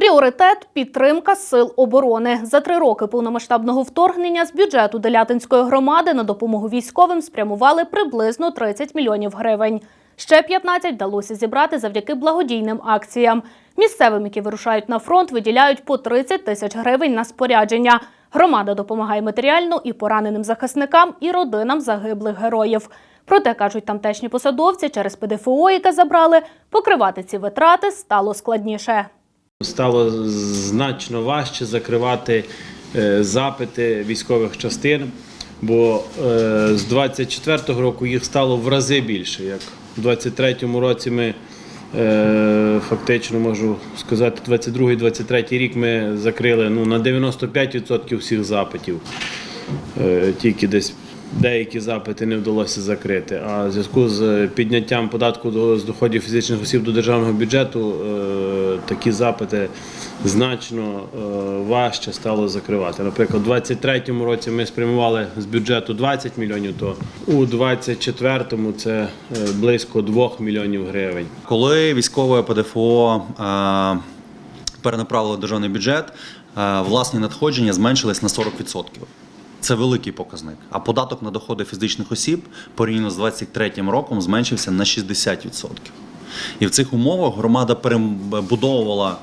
Пріоритет підтримка сил оборони. За три роки повномасштабного вторгнення з бюджету Делятинської громади на допомогу військовим спрямували приблизно 30 мільйонів гривень. Ще 15 вдалося зібрати завдяки благодійним акціям. Місцевим, які вирушають на фронт, виділяють по 30 тисяч гривень на спорядження. Громада допомагає матеріально і пораненим захисникам, і родинам загиблих героїв. Проте, кажуть тамтешні посадовці, через ПДФО, яке забрали, покривати ці витрати стало складніше. Стало значно важче закривати е, запити військових частин, бо е, з 24-го року їх стало в рази більше. Як у 23-му році ми е, фактично можу сказати, 22-23 рік ми закрили ну, на 95% всіх запитів. Тільки десь деякі запити не вдалося закрити. А в зв'язку з підняттям податку з доходів фізичних осіб до державного бюджету е, такі запити значно е, важче стало закривати. Наприклад, у 2023 році ми спрямували з бюджету 20 мільйонів, то у 2024 це е, близько 2 мільйонів гривень. Коли військове ПДФО перенаправили державний бюджет, власні надходження зменшились на 40%. Це великий показник. А податок на доходи фізичних осіб порівняно з 2023 роком зменшився на 60%. І в цих умовах громада перебудовувала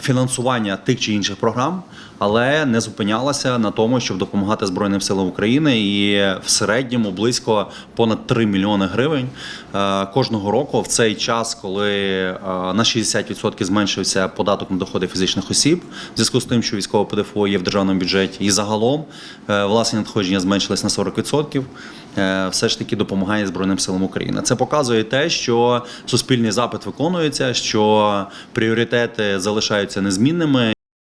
фінансування тих чи інших програм, але не зупинялася на тому, щоб допомагати Збройним силам України. І в середньому близько понад 3 мільйони гривень е, кожного року в цей час, коли е, на 60% зменшився податок на доходи фізичних осіб, в зв'язку з тим, що військове ПДФО є в державному бюджеті, і загалом е, власні надходження зменшились на 40%, е, все ж таки допомагає Збройним силам України. Це показує те, що суспільний запит виконується, що пріоритети залишаються незмінними.